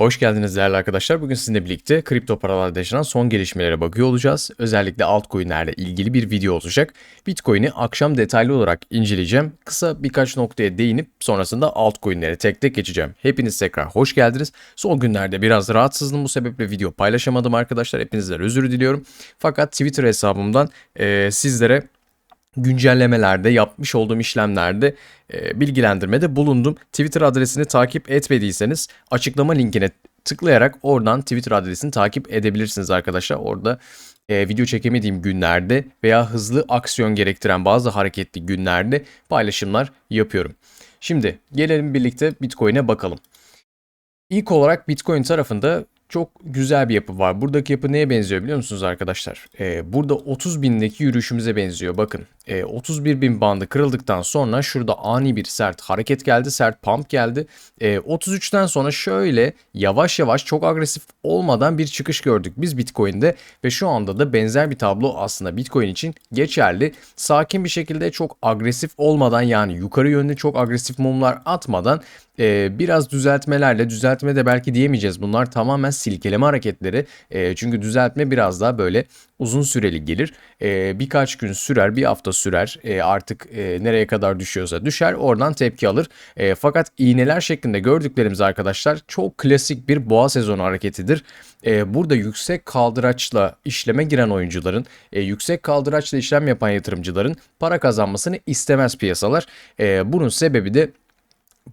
Hoş geldiniz değerli arkadaşlar. Bugün sizinle birlikte kripto paralarda yaşanan son gelişmelere bakıyor olacağız. Özellikle altcoin'lerle ilgili bir video olacak. Bitcoin'i akşam detaylı olarak inceleyeceğim. Kısa birkaç noktaya değinip sonrasında altcoin'lere tek tek geçeceğim. Hepiniz tekrar hoş geldiniz. Son günlerde biraz rahatsızdım bu sebeple video paylaşamadım arkadaşlar. Hepinizden özür diliyorum. Fakat Twitter hesabımdan e, sizlere güncellemelerde, yapmış olduğum işlemlerde e, bilgilendirmede bulundum. Twitter adresini takip etmediyseniz açıklama linkine tıklayarak oradan Twitter adresini takip edebilirsiniz arkadaşlar. Orada e, video çekemediğim günlerde veya hızlı aksiyon gerektiren bazı hareketli günlerde paylaşımlar yapıyorum. Şimdi gelelim birlikte Bitcoin'e bakalım. İlk olarak Bitcoin tarafında çok güzel bir yapı var. Buradaki yapı neye benziyor biliyor musunuz arkadaşlar? Ee, burada 30 bindeki yürüyüşümüze benziyor. Bakın e, 31 bin bandı kırıldıktan sonra şurada ani bir sert hareket geldi. Sert pump geldi. E, 33'ten sonra şöyle yavaş yavaş çok agresif olmadan bir çıkış gördük biz Bitcoin'de. Ve şu anda da benzer bir tablo aslında Bitcoin için geçerli. Sakin bir şekilde çok agresif olmadan yani yukarı yönlü çok agresif mumlar atmadan e, biraz düzeltmelerle düzeltme de belki diyemeyeceğiz. Bunlar tamamen silkeleme hareketleri. E, çünkü düzeltme biraz daha böyle uzun süreli gelir. E, birkaç gün sürer, bir hafta sürer. E, artık e, nereye kadar düşüyorsa düşer. Oradan tepki alır. E, fakat iğneler şeklinde gördüklerimiz arkadaşlar çok klasik bir boğa sezonu hareketidir. E, burada yüksek kaldıraçla işleme giren oyuncuların, e, yüksek kaldıraçla işlem yapan yatırımcıların para kazanmasını istemez piyasalar. E, bunun sebebi de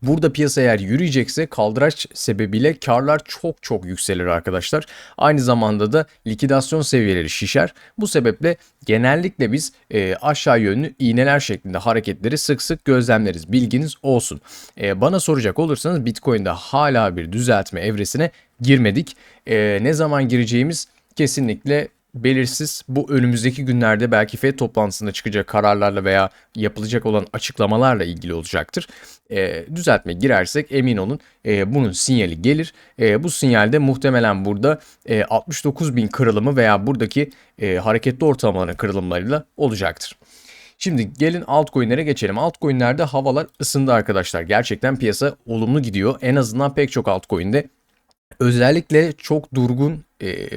Burada piyasa eğer yürüyecekse kaldıraç sebebiyle karlar çok çok yükselir arkadaşlar. Aynı zamanda da likidasyon seviyeleri şişer. Bu sebeple genellikle biz e, aşağı yönlü iğneler şeklinde hareketleri sık sık gözlemleriz. Bilginiz olsun. E, bana soracak olursanız Bitcoin'de hala bir düzeltme evresine girmedik. E, ne zaman gireceğimiz kesinlikle belirsiz. Bu önümüzdeki günlerde belki FED toplantısında çıkacak kararlarla veya yapılacak olan açıklamalarla ilgili olacaktır. E, düzeltme girersek emin olun e, bunun sinyali gelir. E, bu sinyalde muhtemelen burada e, 69 bin kırılımı veya buradaki e, hareketli ortalamaların kırılımlarıyla olacaktır. Şimdi gelin altcoin'lere geçelim. Altcoin'lerde havalar ısındı arkadaşlar. Gerçekten piyasa olumlu gidiyor. En azından pek çok altcoin'de özellikle çok durgun e,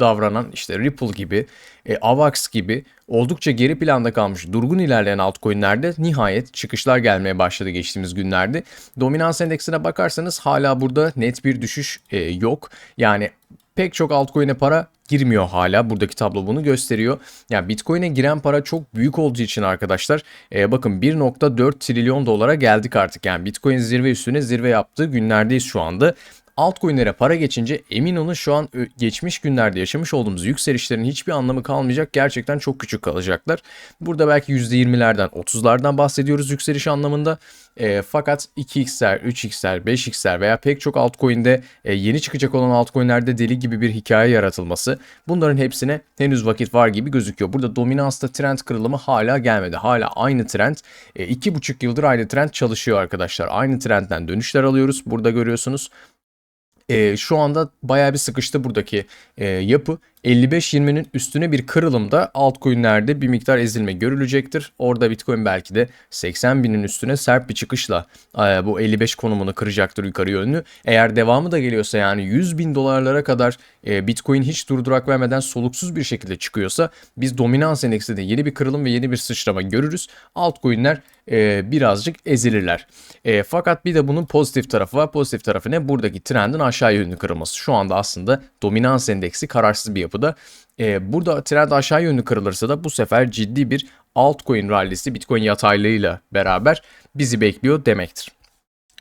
davranan işte Ripple gibi, e, Avax gibi oldukça geri planda kalmış durgun ilerleyen altcoin'lerde nihayet çıkışlar gelmeye başladı geçtiğimiz günlerde. Dominans endeksine bakarsanız hala burada net bir düşüş e, yok. Yani pek çok altcoin'e para girmiyor hala. Buradaki tablo bunu gösteriyor. Yani Bitcoin'e giren para çok büyük olduğu için arkadaşlar e, bakın 1.4 trilyon dolara geldik artık. Yani Bitcoin zirve üstüne zirve yaptığı günlerdeyiz şu anda altcoin'lere para geçince emin olun şu an geçmiş günlerde yaşamış olduğumuz yükselişlerin hiçbir anlamı kalmayacak. Gerçekten çok küçük kalacaklar. Burada belki %20'lerden 30'lardan bahsediyoruz yükseliş anlamında. E, fakat 2x'ler, 3x'ler, 5x'ler veya pek çok altcoin'de e, yeni çıkacak olan altcoin'lerde deli gibi bir hikaye yaratılması bunların hepsine henüz vakit var gibi gözüküyor. Burada dominansta trend kırılımı hala gelmedi. Hala aynı trend. E, 2,5 yıldır aynı trend çalışıyor arkadaşlar. Aynı trendten dönüşler alıyoruz. Burada görüyorsunuz e, şu anda bayağı bir sıkıştı buradaki e, yapı. 55-20'nin üstüne bir kırılımda altcoin'lerde bir miktar ezilme görülecektir. Orada Bitcoin belki de 80 binin üstüne sert bir çıkışla e, bu 55 konumunu kıracaktır yukarı yönlü. Eğer devamı da geliyorsa yani 100 bin dolarlara kadar e, Bitcoin hiç durdurak vermeden soluksuz bir şekilde çıkıyorsa biz dominans endeksinde yeni bir kırılım ve yeni bir sıçrama görürüz. Altcoin'ler e, birazcık ezilirler. E, fakat bir de bunun pozitif tarafı var. Pozitif tarafı ne? Buradaki trendin aşağı yönlü kırılması. Şu anda aslında dominans endeksi kararsız bir yapıda. E, burada trend aşağı yönlü kırılırsa da bu sefer ciddi bir altcoin rallisi Bitcoin yataylığıyla beraber bizi bekliyor demektir.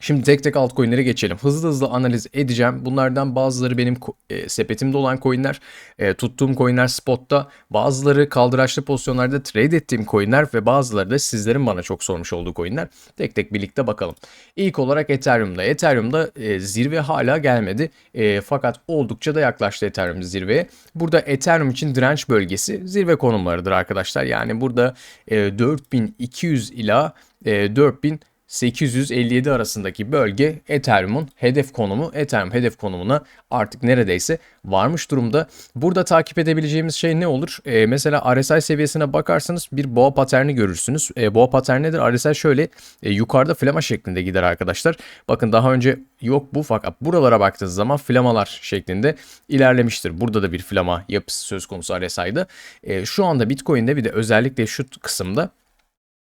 Şimdi tek tek altcoin'lere geçelim. Hızlı hızlı analiz edeceğim. Bunlardan bazıları benim e, sepetimde olan coin'ler, e, tuttuğum coin'ler spotta, bazıları kaldıraçlı pozisyonlarda trade ettiğim coin'ler ve bazıları da sizlerin bana çok sormuş olduğu coin'ler. Tek tek birlikte bakalım. İlk olarak Ethereum'da. Ethereum'da e, zirve hala gelmedi. E, fakat oldukça da yaklaştı Ethereum zirveye. Burada Ethereum için direnç bölgesi zirve konumlarıdır arkadaşlar. Yani burada e, 4200 ila e, 4000 857 arasındaki bölge Ethereum'un hedef konumu. Ethereum hedef konumuna artık neredeyse varmış durumda. Burada takip edebileceğimiz şey ne olur? Ee, mesela RSI seviyesine bakarsanız bir boğa paterni görürsünüz. Ee, boğa paterni nedir? RSI şöyle e, yukarıda flama şeklinde gider arkadaşlar. Bakın daha önce yok bu fakat buralara baktığınız zaman flamalar şeklinde ilerlemiştir. Burada da bir flama yapısı söz konusu RSI'da. E, şu anda Bitcoin'de bir de özellikle şu kısımda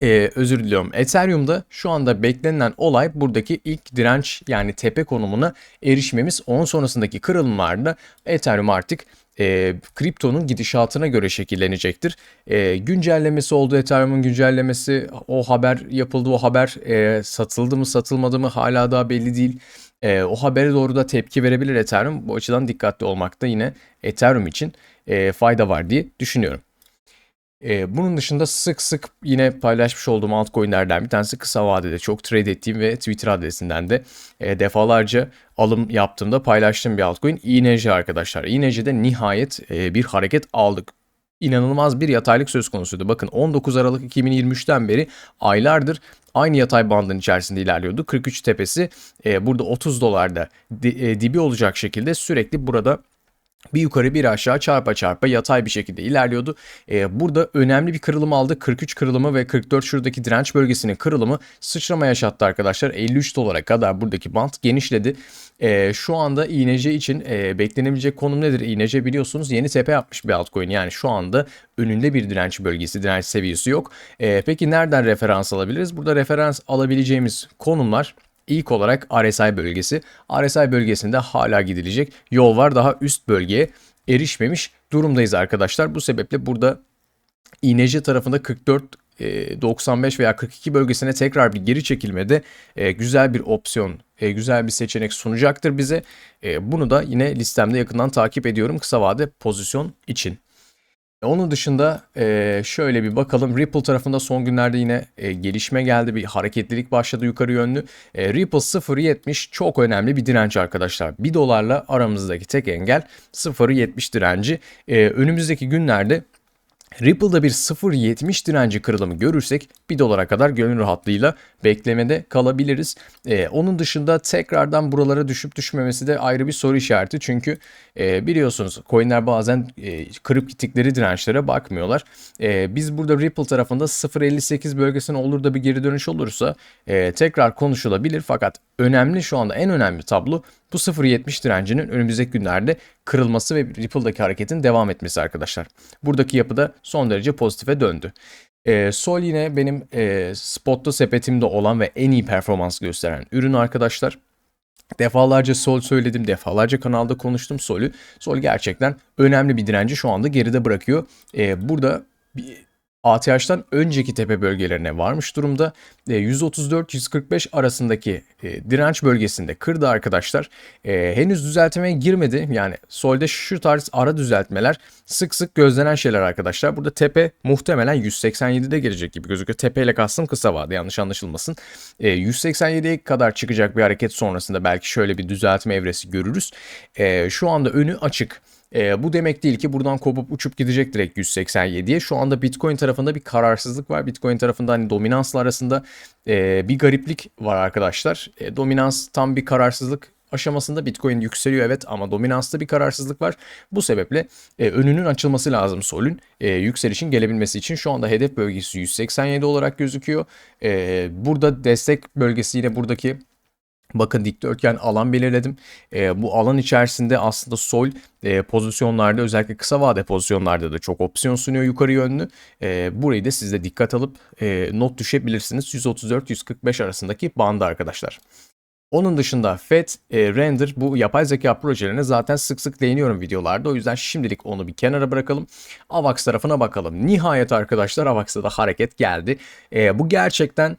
ee, özür diliyorum. Ethereum'da şu anda beklenilen olay buradaki ilk direnç yani tepe konumuna erişmemiz. Onun sonrasındaki kırılımlarda Ethereum artık e, kriptonun gidişatına göre şekillenecektir. E, güncellemesi oldu Ethereum'un güncellemesi. O haber yapıldı. O haber e, satıldı mı satılmadı mı hala daha belli değil. E, o habere doğru da tepki verebilir Ethereum. Bu açıdan dikkatli olmakta yine Ethereum için e, fayda var diye düşünüyorum. Ee, bunun dışında sık sık yine paylaşmış olduğum altcoin'lerden bir tanesi kısa vadede çok trade ettiğim ve Twitter adresinden de e, defalarca alım yaptığımda paylaştığım bir altcoin INC arkadaşlar. INC'de nihayet e, bir hareket aldık. İnanılmaz bir yataylık söz konusuydu. Bakın 19 Aralık 2023'ten beri aylardır aynı yatay bandın içerisinde ilerliyordu. 43 tepesi e, burada 30 dolarda di, e, dibi olacak şekilde sürekli burada bir yukarı bir aşağı çarpa çarpa yatay bir şekilde ilerliyordu. Ee, burada önemli bir kırılım aldı. 43 kırılımı ve 44 şuradaki direnç bölgesinin kırılımı sıçrama yaşattı arkadaşlar. 53 dolara kadar buradaki bant genişledi. Ee, şu anda INC için e, beklenebilecek konum nedir? INC biliyorsunuz yeni tepe yapmış bir altcoin. Yani şu anda önünde bir direnç bölgesi, direnç seviyesi yok. Ee, peki nereden referans alabiliriz? Burada referans alabileceğimiz konumlar İlk olarak RSI bölgesi. RSI bölgesinde hala gidilecek yol var. Daha üst bölgeye erişmemiş durumdayız arkadaşlar. Bu sebeple burada INC tarafında 44 95 veya 42 bölgesine tekrar bir geri çekilmede e, güzel bir opsiyon, e, güzel bir seçenek sunacaktır bize. E, bunu da yine listemde yakından takip ediyorum kısa vade pozisyon için. Onun dışında e, şöyle bir bakalım. Ripple tarafında son günlerde yine e, gelişme geldi. Bir hareketlilik başladı yukarı yönlü. E, Ripple 0.70 çok önemli bir direnç arkadaşlar. 1 dolarla aramızdaki tek engel 0.70 direnci. Önümüzdeki günlerde Ripple'da bir 0.70 direnci kırılımı görürsek 1 dolara kadar gönül rahatlığıyla beklemede kalabiliriz. Ee, onun dışında tekrardan buralara düşüp düşmemesi de ayrı bir soru işareti. Çünkü e, biliyorsunuz coinler bazen e, kırıp gittikleri dirençlere bakmıyorlar. E, biz burada Ripple tarafında 0.58 bölgesine olur da bir geri dönüş olursa e, tekrar konuşulabilir. Fakat önemli şu anda en önemli tablo bu 0.70 direncinin önümüzdeki günlerde kırılması ve Ripple'daki hareketin devam etmesi arkadaşlar. Buradaki yapı da son derece pozitife döndü. E, Sol yine benim e, spotta sepetimde olan ve en iyi performans gösteren ürün arkadaşlar. Defalarca Sol söyledim, defalarca kanalda konuştum Sol'ü. Sol gerçekten önemli bir direnci şu anda geride bırakıyor. E, burada bir ATH'tan önceki tepe bölgelerine varmış durumda. 134-145 arasındaki e, direnç bölgesinde kırdı arkadaşlar. E, henüz düzeltmeye girmedi. Yani solde şu tarz ara düzeltmeler sık sık gözlenen şeyler arkadaşlar. Burada tepe muhtemelen 187'de gelecek gibi gözüküyor. Tepe ile kastım kısa vade yanlış anlaşılmasın. 187'ye e, kadar çıkacak bir hareket sonrasında belki şöyle bir düzeltme evresi görürüz. Şu anda önü açık. E, bu demek değil ki buradan kopup uçup gidecek direkt 187'ye. Şu anda Bitcoin tarafında bir kararsızlık var. Bitcoin tarafında hani dominansla arasında e, bir gariplik var arkadaşlar. E, dominans tam bir kararsızlık aşamasında Bitcoin yükseliyor evet ama dominansta bir kararsızlık var. Bu sebeple e, önünün açılması lazım Sol'ün e, yükselişin gelebilmesi için. Şu anda hedef bölgesi 187 olarak gözüküyor. E, burada destek bölgesi yine buradaki Bakın dikdörtgen alan belirledim. E, bu alan içerisinde aslında sol e, pozisyonlarda özellikle kısa vade pozisyonlarda da çok opsiyon sunuyor yukarı yönlü. E, burayı da siz de dikkat alıp e, not düşebilirsiniz. 134-145 arasındaki bandı arkadaşlar. Onun dışında FET, e, Render bu yapay zeka projelerine zaten sık sık değiniyorum videolarda. O yüzden şimdilik onu bir kenara bırakalım. AVAX tarafına bakalım. Nihayet arkadaşlar AVAX'ta da hareket geldi. E, bu gerçekten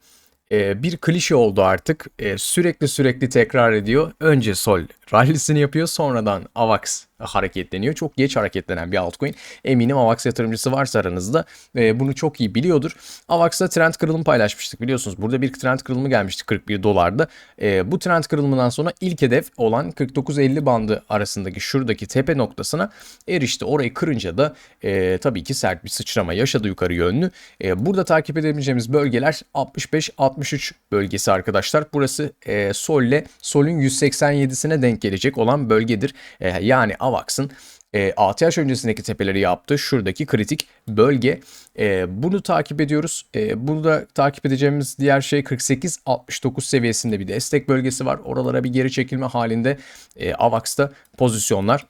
e, bir klişe oldu artık. E, sürekli sürekli tekrar ediyor. Önce sol rallisini yapıyor sonradan AVAX hareketleniyor. Çok geç hareketlenen bir altcoin. Eminim AVAX yatırımcısı varsa aranızda e, bunu çok iyi biliyordur. AVAX'ta trend kırılımı paylaşmıştık biliyorsunuz. Burada bir trend kırılımı gelmişti 41 dolarda. E, bu trend kırılımından sonra ilk hedef olan 49.50 bandı arasındaki şuradaki tepe noktasına erişti. Orayı kırınca da e, tabii ki sert bir sıçrama yaşadı yukarı yönlü. E, burada takip edebileceğimiz bölgeler 65-63 bölgesi arkadaşlar. Burası e, Sol Sol'ün 187'sine denk gelecek olan bölgedir. E, yani AVAX'ın e, ATH öncesindeki tepeleri yaptı. Şuradaki kritik bölge. E, bunu takip ediyoruz. E, burada takip edeceğimiz diğer şey 48-69 seviyesinde bir destek bölgesi var. Oralara bir geri çekilme halinde e, AVAX'ta pozisyonlar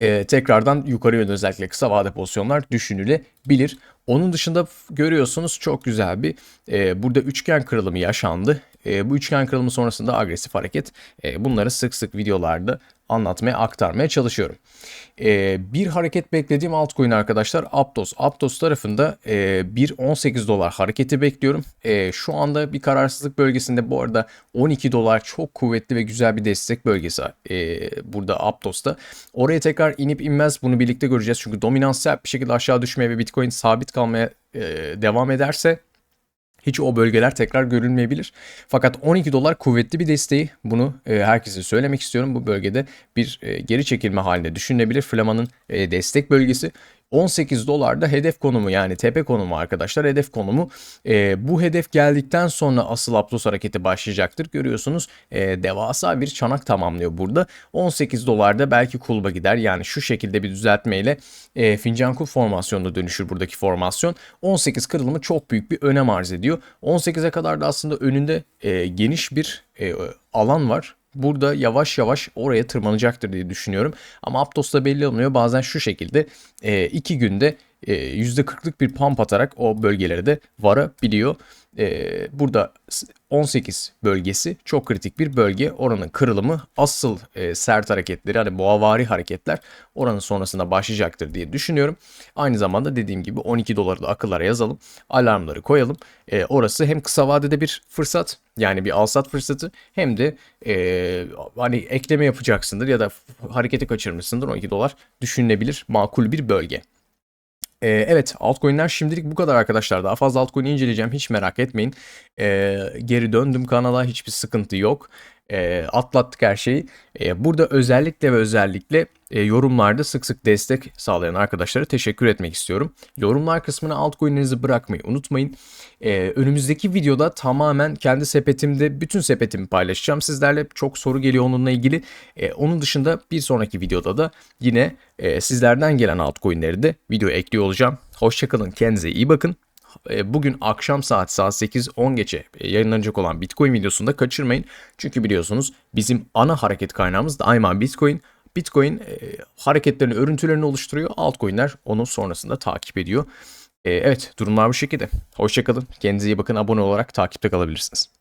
e, tekrardan yukarı yönlü özellikle kısa vade pozisyonlar düşünülebilir. Onun dışında görüyorsunuz çok güzel bir e, burada üçgen kırılımı yaşandı. E, bu üçgen kırılımı sonrasında agresif hareket. E, bunları sık sık videolarda anlatmaya, aktarmaya çalışıyorum. E, bir hareket beklediğim altcoin arkadaşlar Aptos. Aptos tarafında e, 1.18 dolar hareketi bekliyorum. E, şu anda bir kararsızlık bölgesinde bu arada 12 dolar çok kuvvetli ve güzel bir destek bölgesi e, burada Aptos'ta. Oraya tekrar inip inmez bunu birlikte göreceğiz. Çünkü dominansiyel bir şekilde aşağı düşmeye ve Bitcoin sabit kalmaya e, devam ederse hiç o bölgeler tekrar görülmeyebilir. Fakat 12 dolar kuvvetli bir desteği. Bunu e, herkese söylemek istiyorum. Bu bölgede bir e, geri çekilme haline düşünülebilir. Flaman'ın e, destek bölgesi. 18 dolarda hedef konumu yani tepe konumu arkadaşlar hedef konumu. E, bu hedef geldikten sonra asıl Aptos hareketi başlayacaktır. Görüyorsunuz e, devasa bir çanak tamamlıyor burada. 18 dolarda belki kulba gider yani şu şekilde bir düzeltmeyle e, fincan kul formasyonuna dönüşür buradaki formasyon. 18 kırılımı çok büyük bir önem arz ediyor. 18'e kadar da aslında önünde e, geniş bir e, alan var burada yavaş yavaş oraya tırmanacaktır diye düşünüyorum. Ama Aptos'ta belli olmuyor. Bazen şu şekilde e, iki günde e, %40'lık bir pump atarak o bölgelere de varabiliyor. E, burada 18 bölgesi çok kritik bir bölge. Oranın kırılımı asıl e, sert hareketleri hani boğavari hareketler oranın sonrasında başlayacaktır diye düşünüyorum. Aynı zamanda dediğim gibi 12 doları da akıllara yazalım. Alarmları koyalım. E, orası hem kısa vadede bir fırsat yani bir alsat fırsatı hem de e, hani ekleme yapacaksındır ya da hareketi kaçırmışsındır 12 dolar düşünülebilir makul bir bölge. Ee, evet altcoin'ler şimdilik bu kadar arkadaşlar. Daha fazla altcoin inceleyeceğim hiç merak etmeyin. Ee, geri döndüm kanala hiçbir sıkıntı yok e, atlattık her şeyi. E, burada özellikle ve özellikle e, yorumlarda sık sık destek sağlayan arkadaşlara teşekkür etmek istiyorum. Yorumlar kısmına altcoin'lerinizi bırakmayı unutmayın. E, önümüzdeki videoda tamamen kendi sepetimde bütün sepetimi paylaşacağım. Sizlerle çok soru geliyor onunla ilgili. E, onun dışında bir sonraki videoda da yine e, sizlerden gelen altcoin'leri de video ekliyor olacağım. Hoşçakalın kendinize iyi bakın. E, bugün akşam saat saat 8-10 geçe e, yayınlanacak olan Bitcoin videosunu da kaçırmayın. Çünkü biliyorsunuz bizim ana hareket kaynağımız daima Bitcoin. Bitcoin e, hareketlerini, örüntülerini oluşturuyor. Altcoin'ler onu sonrasında takip ediyor. E, evet durumlar bu şekilde. Hoşçakalın. Kendinize iyi bakın. Abone olarak takipte kalabilirsiniz.